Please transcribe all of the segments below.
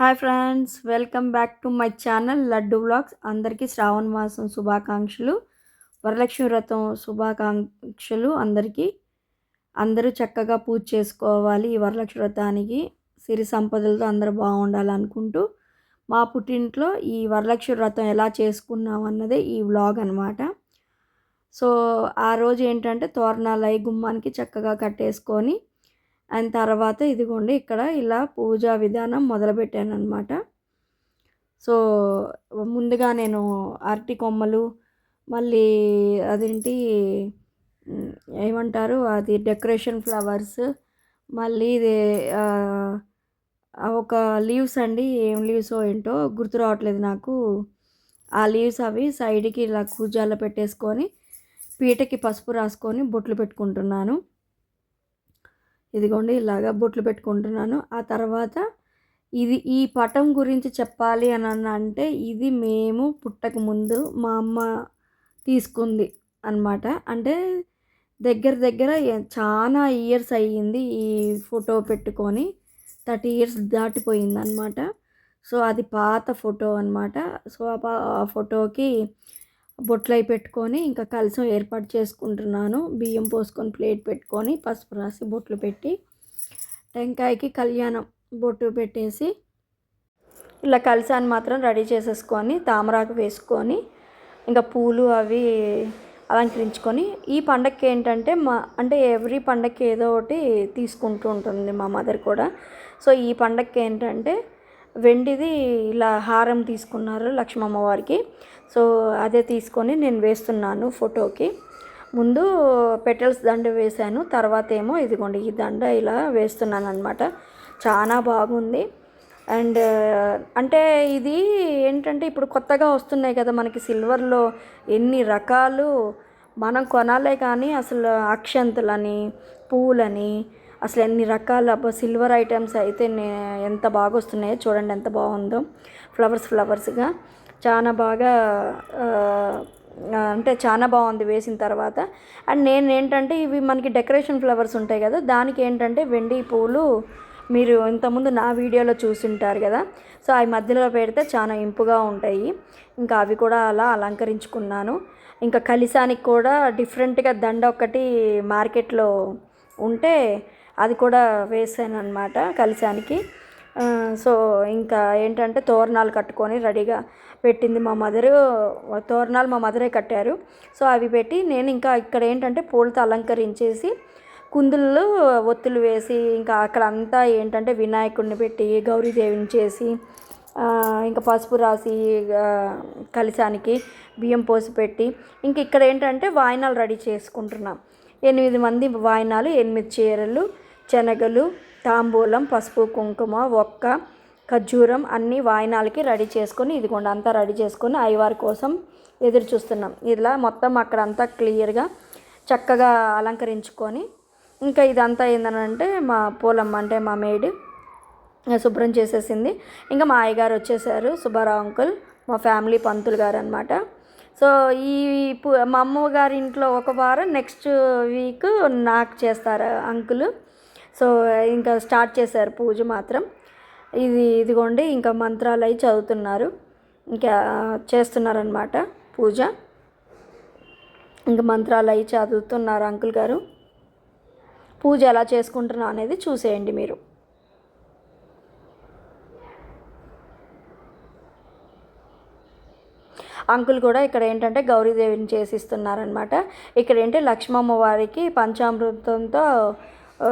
Hi friends welcome back to my channel Laddu vlogs. అందరికీ శ్రావణ మాసం శుభాకాంక్షలు వరలక్ష్మి వ్రతం శుభాకాంక్షలు అందరికీ. అందరూ చక్కగా పూజ చేసుకోవాలి ఈ వరలక్ష్మి వ్రతానికి. సిరి సంపదలతో అందరూ బాగుండాలనుకుంటూ మా పుట్టింట్లో ఈ వరలక్ష్మి వ్రతం ఎలా చేసుకున్నాం అన్నదే ఈ వ్లాగ్ అనమాట సో ఆ రోజు ఏంటంటే తోరణాలు అయి గుమ్మానికి చక్కగా కట్టేసుకొని అండ్ తర్వాత ఇదిగోండి ఇక్కడ ఇలా పూజా విధానం మొదలుపెట్టాను అనమాట సో ముందుగా నేను అరటి కొమ్మలు మళ్ళీ అదేంటి ఏమంటారు అది డెకరేషన్ ఫ్లవర్స్ మళ్ళీ ఇది ఒక లీవ్స్ అండి ఏం లీవ్స్ ఏంటో గుర్తు రావట్లేదు నాకు. ఆ లీవ్స్ అవి సైడ్కి ఇలా కూజాలో పెట్టేసుకొని పీటకి పసుపు రాసుకొని బొట్లు పెట్టుకుంటున్నాను. ఇదిగోండి ఇలాగా బొట్లు పెట్టుకుంటున్నాను. ఆ తర్వాత ఇది ఈ పటం గురించి చెప్పాలి అని అంటే ఇది మేము పుట్టక ముందు మా అమ్మ తీసుకుంది అన్నమాట. అంటే దగ్గర దగ్గర చాలా ఇయర్స్ అయ్యింది ఈ ఫోటో పెట్టుకొని. థర్టీ ఇయర్స్ దాటిపోయింది అనమాట సో అది పాత ఫోటో అనమాట సో ఆ ఆ ఫోటోకి బొట్లు పెట్టుకొని ఇంకా కలసం ఏర్పాటు చేసుకుంటున్నాను. బియ్యం పోసుకొని ప్లేట్ పెట్టుకొని పసుపు రాసి బొట్లు పెట్టి టెంకాయకి కళ్యాణం బొట్టు పెట్టేసి ఇలా కలసాన్ని మాత్రం రెడీ చేసేసుకొని తామరాకు వేసుకొని ఇంకా పూలు అవి అలంకరించుకొని ఈ పండగకి ఏంటంటే మా అంటే ఎవ్రీ పండగకి ఏదో ఒకటి తీసుకుంటూ ఉంటుంది మా మదర్ కూడా. సో ఈ పండగకి ఏంటంటే వెండిది ఇలా హారం తీసుకున్నారు లక్ష్మమ్మ వారికి. సో అదే తీసుకొని నేను వేస్తున్నాను ఫోటోకి. ముందు పెటల్స్ దండ వేశాను తర్వాత ఏమో ఇదిగోండి ఈ దండ ఇలా వేస్తున్నాను అనమాట చాలా బాగుంది. అండ్ అంటే ఇది ఏంటంటే ఇప్పుడు కొత్తగా వస్తున్నాయి కదా మనకి సిల్వర్లో ఎన్ని రకాలు. మనం కొనాలే కానీ అసలు అక్షంతలని పూలని అసలు ఎన్ని రకాల సిల్వర్ ఐటమ్స్ అయితే నే- ఎంత బాగా వస్తున్నాయో చూడండి ఎంత బాగుందో. ఫ్లవర్స్ ఫ్లవర్స్గా చాలా బాగా అంటే చాలా బాగుంది వేసిన తర్వాత. అండ్ నేను ఏంటంటే ఇవి మనకి డెకరేషన్ ఫ్లవర్స్ ఉంటాయి కదా దానికి ఏంటంటే వెండి పూలు మీరు ఇంతకుముందు నా వీడియోలో చూసింటారు కదా. సో అవి మధ్యలో పెడితే చాలా ఇంపుగా ఉంటాయి. ఇంకా అవి కూడా అలా అలంకరించుకున్నాను. ఇంకా కలిసానికి కూడా డిఫరెంట్గా దండ ఒకటి మార్కెట్లో ఉంటే అది కూడా వేసాను అనమాట కలిసానికి సో ఇంకా ఏంటంటే తోరణాలు కట్టుకొని రెడీగా పెట్టింది మా మదరు. తోరణాలు మా మదరే కట్టారు. సో అవి పెట్టి నేను ఇంకా ఇక్కడ ఏంటంటే పూలతో అలంకరించేసి కుందుల్లో ఒత్తులు వేసి ఇంకా అక్కడ అంతా ఏంటంటే వినాయకుడిని పెట్టి గౌరీదేవిని చేసి ఇంకా పసుపు రాసి కలిశానికి బియ్యం పోసి పెట్టి ఇంక ఇక్కడ ఏంటంటే వాయినాలు రెడీ చేసుకుంటున్నాం. ఎనిమిది మంది వాయినాలు ఎనిమిది చీరలు శనగలు తాంబూలం పసుపు కుంకుమ ఒక్క ఖర్జూరం అన్ని వాయినాలకి రెడీ చేసుకొని ఇదిగోండి అంతా రెడీ చేసుకొని అయ్యవారి కోసం ఎదురు చూస్తున్నాం. ఇలా మొత్తం అక్కడ అంతా క్లియర్గా చక్కగా అలంకరించుకొని ఇంకా ఇదంతా ఏంటంటే మా పూలమ్మ అంటే మా మేడ్ శుభ్రం చేసేసింది. ఇంకా మా అయ్యగారు వచ్చేసారు సుబ్బారావు అంకుల్ మా ఫ్యామిలీ పంతులు గారు అనమాట సో ఈ మా అమ్మగారి ఇంట్లో ఒక వారం నెక్స్ట్ వీక్ నాకు చేస్తారు అంకుల్. సో ఇంకా స్టార్ట్ చేశారు పూజ మాత్రం. ఇది ఇదిగోండి ఇంకా మంత్రాలు అవి చదువుతున్నారు. ఇంకా చేస్తున్నారనమాట పూజ. ఇంకా మంత్రాలు అవి చదువుతున్నారు అంకుల్ గారు. పూజ ఎలా చేసుకుంటున్నా అనేది చూసేయండి మీరు. అంకుల్ కూడా ఇక్కడ ఏంటంటే గౌరీదేవిని చేసిస్తున్నారనమాట ఇక్కడ ఏంటి లక్ష్మమ్మ వారికి పంచామృతంతో పం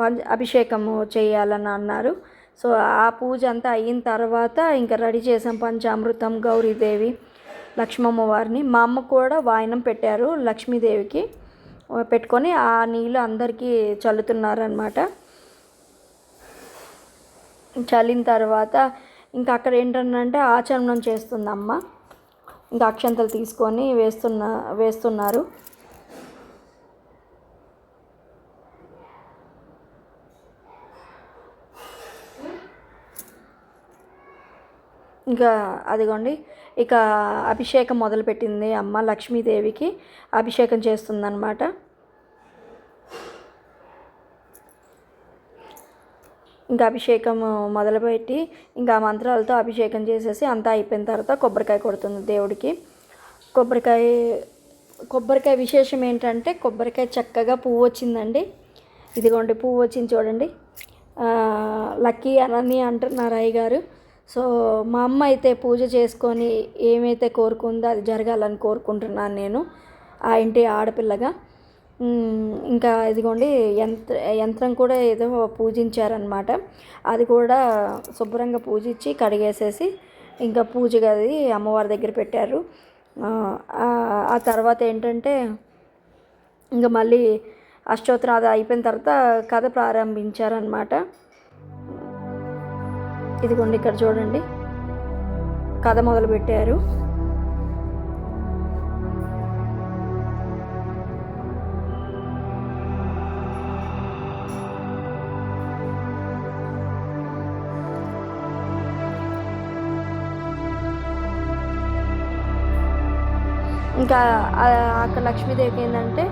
పంచ అభిషేకము చేయాలని అన్నారు. సో ఆ పూజ అంతా అయిన తర్వాత ఇంకా రెడీ చేసాం పంచామృతం గౌరీదేవి లక్ష్మమ్మ వారిని. మా అమ్మ కూడా వాయనం పెట్టారు లక్ష్మీదేవికి. పెట్టుకొని ఆ నీళ్ళు అందరికీ చల్లుతున్నారనమాట చల్లిన తర్వాత ఇంకా అక్కడ ఏంటంటే ఆచరణం చేస్తుంది అమ్మ ఇంకా అక్షంతలు తీసుకొని వేస్తున్న వేస్తున్నారు. ఇంకా అదిగోండి ఇక అభిషేకం మొదలుపెట్టింది అమ్మ లక్ష్మీదేవికి. అభిషేకం చేస్తుందన్నమాట. ఇంకా అభిషేకం మొదలుపెట్టి ఇంకా మంత్రాలతో అభిషేకం చేసేసి అంతా అయిపోయిన తర్వాత కొబ్బరికాయ కొడుతుంది దేవుడికి. కొబ్బరికాయ కొబ్బరికాయ విశేషం ఏంటంటే కొబ్బరికాయ చక్కగా పువ్వు వచ్చిందండి. ఇదిగోండి పువ్వు వచ్చింది చూడండి. లక్కీ అనని అంటున్నారు అయ్య గారు సో మా అమ్మ అయితే పూజ చేసుకొని ఏమైతే కోరుకుందో అది జరగాలని కోరుకుంటున్నాను నేను ఆ ఇంటి ఆడపిల్లగా. ఇంకా ఇదిగోండి యంత్ర యంత్రం కూడా ఏదో పూజించారనమాట అది కూడా శుభ్రంగా పూజించి కడిగేసేసి ఇంకా పూజ గది అమ్మవారి దగ్గర పెట్టారు. ఆ, తర్వాత ఏంటంటే ఇంకా మళ్ళీ అష్టోత్తరం అది అయిపోయిన తర్వాత కథ ప్రారంభించారనమాట ఇదిగోండి ఇక్కడ చూడండి కథ మొదలుపెట్టారు. ఇంకా అక్కడ లక్ష్మీదేవికి ఏంటంటే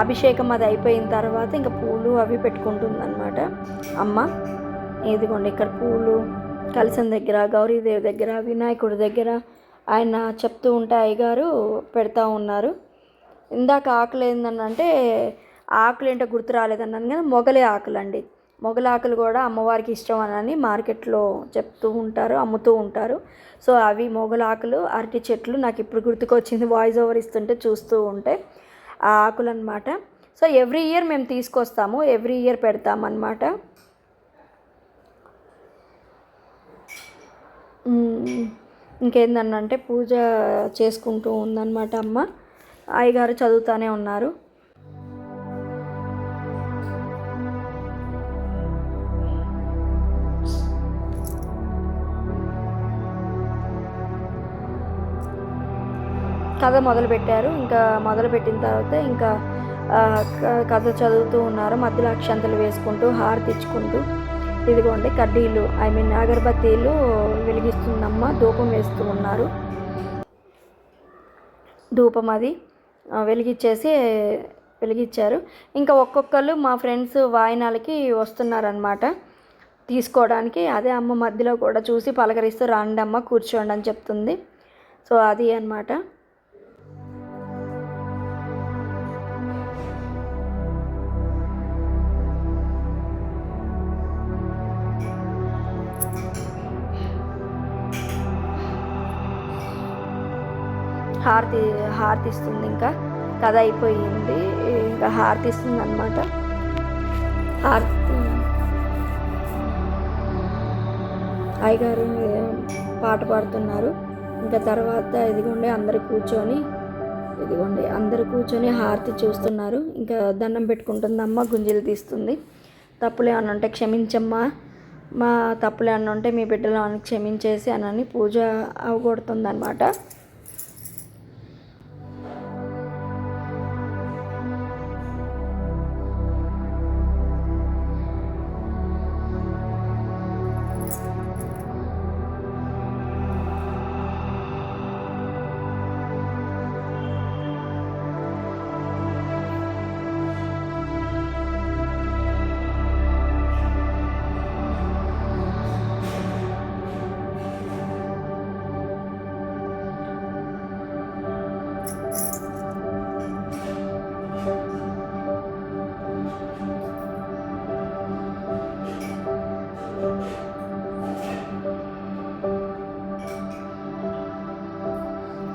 అభిషేకం అది అయిపోయిన తర్వాత ఇంకా పూలు అవి పెట్టుకుంటుంది అనమాట అమ్మ ఇదిగోండి ఇక్కడ పూలు. కలిసిన దగ్గర గౌరీదేవి దగ్గర వినాయకుడి దగ్గర ఆయన చెప్తూ ఉంటే అయ్యగారు పెడతా ఉన్నారు. ఇందాక ఆకులు ఏంటంటే ఆకులు ఏంటో గుర్తు రాలేదన్నాను కానీ మొగలే ఆకులు మొగలాకులు కూడా అమ్మవారికి ఇష్టం అని మార్కెట్లో చెప్తూ ఉంటారు అమ్ముతూ ఉంటారు. సో అవి మొగలాకులు అరటి చెట్లు నాకు ఇప్పుడు గుర్తుకొచ్చింది వాయిస్ ఓవర్ ఇస్తుంటే చూస్తూ ఉంటే ఆ ఆకులు అనమాట సో ఎవ్రీ ఇయర్ మేము తీసుకొస్తాము ఎవ్రీ ఇయర్ పెడతామన్నమాట. మ్మ్. ఇంకేందన్నంటే పూజ చేసుకుంటూ ఉందన్నమాట అమ్మ. అయ్యగారు చదువుతానే ఉన్నారు. కథ మొదలుపెట్టారు. ఇంకా మొదలుపెట్టిన తర్వాత ఇంకా కథ చదువుతూ ఉన్నారు. మధ్యలో అక్షంతలు వేసుకుంటూ హారతి ఇచ్చుకుంటూ ఇదిగోండి కడ్డీలు ఐ మీన్ అగరబత్తీలు వెలిగిస్తుందమ్మ ధూపం వేస్తూ ఉన్నారు. ధూపం అది వెలిగించేసి వెలిగించారు ఇంకా ఒక్కొక్కరు మా ఫ్రెండ్స్ వాయినాలకి వస్తున్నారనమాట తీసుకోవడానికి అదే అమ్మ మధ్యలో కూడా చూసి పలకరిస్తూ రాండమ్మ కూర్చోండి అని చెప్తుంది. సో అది అన్నమాట. హారతి హారతి ఇస్తుంది ఇంకా. కథ అయిపోయింది. ఇంకా హారతి ఇస్తుంది అనమాట హారతి. అయ్యగారు పాట పాడుతున్నారు. ఇంకా తర్వాత ఇదిగోండి అందరు కూర్చొని ఇదిగోండి అందరు కూర్చొని హారతి చూస్తున్నారు. ఇంకా దండం పెట్టుకుంటుంది అమ్మ గుంజీలు తీస్తుంది. తప్పులే అని ఉంటే క్షమించమ్మా. మా తప్పులే అని ఉంటే మీ బిడ్డలు అని క్షమించేసి అనని పూజ అవగొడుతుంది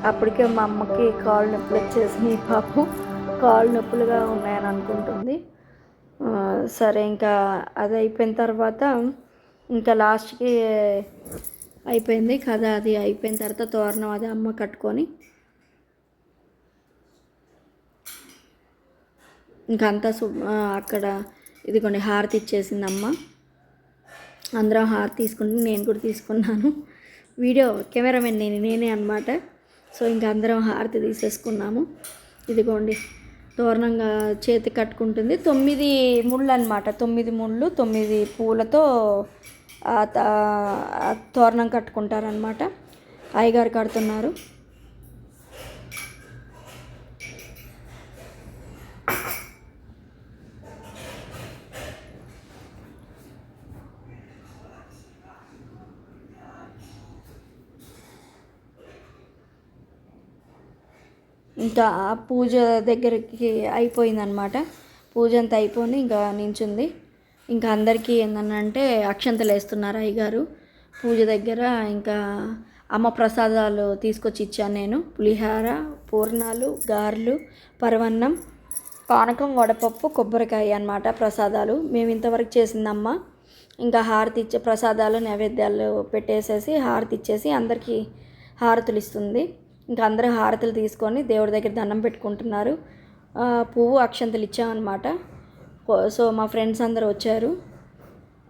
అప్పటికే మా అమ్మకి కాళ్ళు నొప్పులు వచ్చేసినాయి పాపం కాళ్ళు నొప్పులుగా ఉన్నాయని అనుకుంటుంది. సరే ఇంకా అది అయిపోయిన తర్వాత ఇంకా లాస్ట్కి అయిపోయింది కథ అది అయిపోయిన తర్వాత తోరణం అది అమ్మ కట్టుకొని. ఇంకా అంతా సు అక్కడ ఇదిగోండి హారతి ఇచ్చేసింది అమ్మ. అందరం హారతి తీసుకుంటే నేను కూడా తీసుకున్నాను. వీడియో కెమెరామెన్ నేను నేనే అనమాట సో ఇంకా అందరం హారతి తీసేసుకున్నాము. ఇదిగోండి తోరణంగా చేతి కట్టుకుంటుంది. తొమ్మిది ముళ్ళు అనమాట తొమ్మిది ముళ్ళు తొమ్మిది పూలతో తోరణం కట్టుకుంటారనమాట అయ్యగారు కడుతున్నారు. ఇంకా పూజ దగ్గరికి అయిపోయిందనమాట పూజ అంతా అయిపోయి ఇంకా నించుంది. ఇంకా అందరికీ ఏంటంటే అక్షంతలు వేస్తున్నారు అయ్యగారు. పూజ దగ్గర ఇంకా అమ్మ ప్రసాదాలు తీసుకొచ్చి ఇచ్చాను నేను. పులిహార పూర్ణాలు గారెలు పరవన్నం పానకం వడపప్పు కొబ్బరికాయ అన్నమాట ప్రసాదాలు. మేము ఇంతవరకు చేసిందమ్మ. ఇంకా హారతి ఇచ్చే ప్రసాదాలు నైవేద్యాలు పెట్టేసేసి హారతి ఇచ్చేసి అందరికీ హారతులు ఇస్తుంది. ఇంకా అందరూ హారతులు తీసుకొని దేవుడి దగ్గర దండం పెట్టుకుంటున్నారు. పువ్వు అక్షంతలు ఇచ్చామన్నమాట. సో మా ఫ్రెండ్స్ అందరూ వచ్చారు.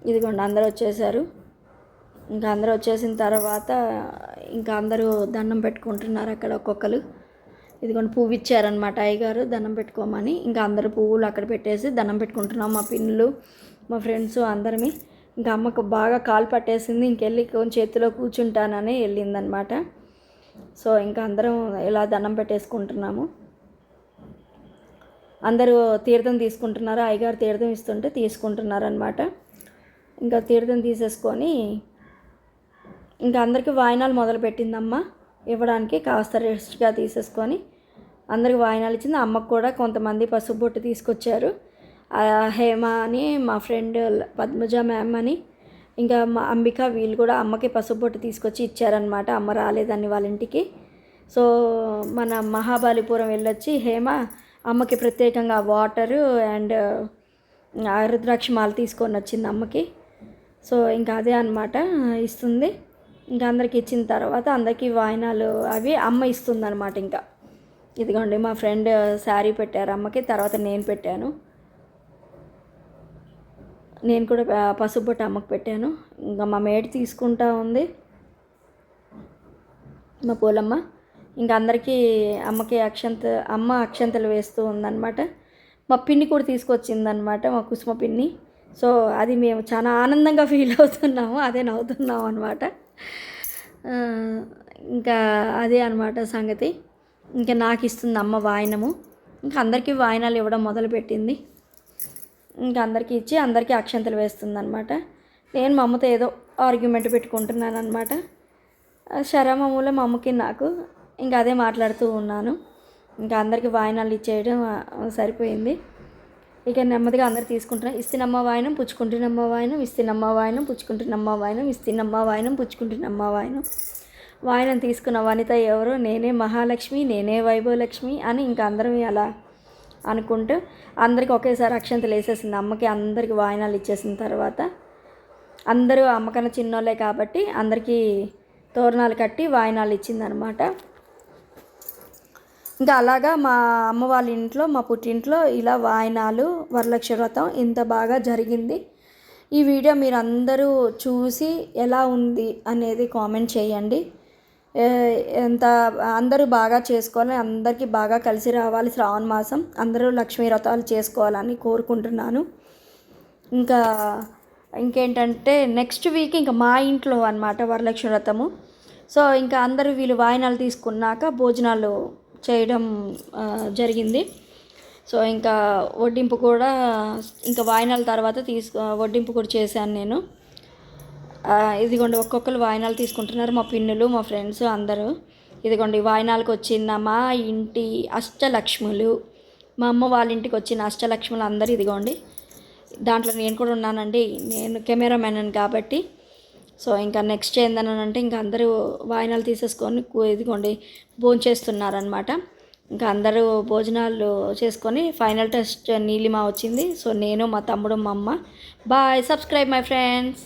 ఇదిగోండి అందరూ వచ్చేసారు. ఇంకా అందరూ వచ్చేసిన తర్వాత ఇంకా అందరూ దండం పెట్టుకుంటున్నారు అక్కడ ఒక్కొక్కరు. ఇదిగోండి పువ్వు ఇచ్చారనమాట అయ్యగారు దండం పెట్టుకోమని. ఇంకా అందరు పువ్వులు అక్కడ పెట్టేసి దండం పెట్టుకుంటున్నాం మా పిన్నులు మా ఫ్రెండ్స్ అందరిమి. ఇంకా అమ్మకు బాగా కాలు పట్టేసింది. ఇంకెళ్ళి చేతిలో కూర్చుంటానని వెళ్ళిందనమాట సో ఇంకా అందరం ఇలా దండం పెట్టేసుకుంటున్నాము. అందరూ తీర్థం తీసుకుంటున్నారు? అయ్యగారు తీర్థం ఇస్తుంటే తీసుకుంటున్నారు అనమాట ఇంకా తీర్థం తీసేసుకొని ఇంకా అందరికీ వాయినాలు మొదలుపెట్టిందమ్మ. ఇవ్వడానికి కాస్త రెస్ట్గా తీసేసుకొని అందరికి వాయినాలు ఇచ్చింది. అమ్మకు కూడా కొంతమంది పసుపు బొట్టు తీసుకొచ్చారు. హేమ అని మా ఫ్రెండ్ పద్మజ మ్యామ్ అని ఇంకా మా అంబిక వీళ్ళు కూడా అమ్మకి పసుపు బొట్టు తీసుకొచ్చి ఇచ్చారనమాట అమ్మ రాలేదని వాళ్ళ ఇంటికి. సో మన మహాబలిపురం వెళ్ళొచ్చి హేమ అమ్మకి ప్రత్యేకంగా వాటరు అండ్ రుద్రాక్ష మాల తీసుకొని వచ్చింది అమ్మకి. సో ఇంకా అదే అనమాట ఇస్తుంది. ఇంకా అందరికి ఇచ్చిన తర్వాత అందరికీ వాయినాలు అవి అమ్మ ఇస్తుంది అనమాట ఇంకా. ఇదిగోండి మా ఫ్రెండ్ శారీ పెట్టారు అమ్మకి తర్వాత నేను పెట్టాను. నేను కూడా పసుపు బొట్టు అమ్మకు పెట్టాను. ఇంకా మా మేడ తీసుకుంటా ఉంది. మా పూలమ్మ. ఇంకా అందరికీ అమ్మకి అక్షంత అమ్మ అక్షంతలు వేస్తూ ఉందన్నమాట. మా పిన్ని కూడా తీసుకొచ్చిందనమాట మా కుసుమ పిన్ని. సో అది మేము చాలా ఆనందంగా ఫీల్ అవుతున్నాము అదే నవ్వుతున్నాము అనమాట ఇంకా అదే అనమాట సంగతి. ఇంకా నాకు ఇస్తుంది అమ్మ వాయనము. ఇంకా అందరికీ వాయనాలు ఇవ్వడం మొదలుపెట్టింది. ఇంకా అందరికీ ఇచ్చి అందరికీ అక్షంతలు వేస్తుంది అనమాట నేను మా అమ్మతో ఏదో ఆర్గ్యుమెంట్ పెట్టుకుంటున్నాను అనమాట శరమములో మా అమ్మకి నాకు ఇంకా అదే మాట్లాడుతూ ఉన్నాను. ఇంకా అందరికీ వాయినాలు ఇచ్చేయడం సరిపోయింది. ఇక నెమ్మదిగా అందరు తీసుకుంటున్నాం ఇస్తినమ్మ వాయనం పుచ్చుకుంటున్నమ్మ వాయనం ఇస్తినమ్మ వాయనం పుచ్చుకుంటున్నమ్మ వాయనం ఇస్తినమ్మ వాయనం పుచ్చుకుంటున్నమ్మ వాయనం. వాయనం తీసుకున్న వనిత ఎవరు నేనే మహాలక్ష్మి నేనే వైభవలక్ష్మి అని ఇంకా అందరం అలా అనుకుంటూ అందరికీ ఒకేసారి అక్షంతలు వేసేసింది. అమ్మకి అందరికీ వాయనాలు ఇచ్చేసిన తర్వాత అందరూ అమ్మకన్నా చిన్నోళ్ళే కాబట్టి అందరికీ తోరణాలు కట్టి వాయనాలు ఇచ్చిందనమాట. ఇంకా అలాగా మా అమ్మ వాళ్ళ ఇంట్లో మా పుట్టింట్లో ఇలా వాయనాలు వరలక్ష్మి వ్రతం ఇంత బాగా జరిగింది. ఈ వీడియో మీరు అందరూ చూసి ఎలా ఉంది అనేది కామెంట్ చేయండి. ఎంత అందరూ బాగా చేసుకోవాలని అందరికీ బాగా కలిసి రావాలి శ్రావణ మాసం. అందరూ లక్ష్మీ వ్రతాలు చేసుకోవాలని కోరుకుంటున్నాను. ఇంకా ఇంకేంటంటే నెక్స్ట్ వీక్ ఇంకా మా ఇంట్లో అన్నమాట వరలక్ష్మి వ్రతము. సో ఇంకా అందరూ వీళ్ళు వాయినాలు తీసుకున్నాక భోజనాలు చేయడం జరిగింది. సో ఇంకా వడ్డింపు కూడా ఇంకా వాయినాల తర్వాత తీసు వడ్డింపు కూడా చేశాను నేను. ఇదిగోండి ఒక్కొక్కరు వాయినాలు తీసుకుంటున్నారు మా పిన్నులు మా ఫ్రెండ్స్ అందరూ. ఇదిగోండి వాయినాలకు వచ్చిన మా ఇంటి అష్టలక్ష్ములు మా అమ్మ వాళ్ళ ఇంటికి వచ్చిన అష్టలక్ష్ములు అందరూ ఇదిగోండి. దాంట్లో నేను కూడా ఉన్నానండి నేను కెమెరామెన్ కాబట్టి. సో ఇంకా నెక్స్ట్ ఏందనంటే ఇంకా అందరూ వాయినాలు తీసేసుకొని ఇదిగోండి భోంచేస్తున్నారనమాట ఇంకా అందరూ భోజనాలు చేసుకొని ఫైనల్ టెస్ట్ నీలిమ వచ్చింది. సో నేను మా తమ్ముడు మా అమ్మ. Bye subscribe my friends.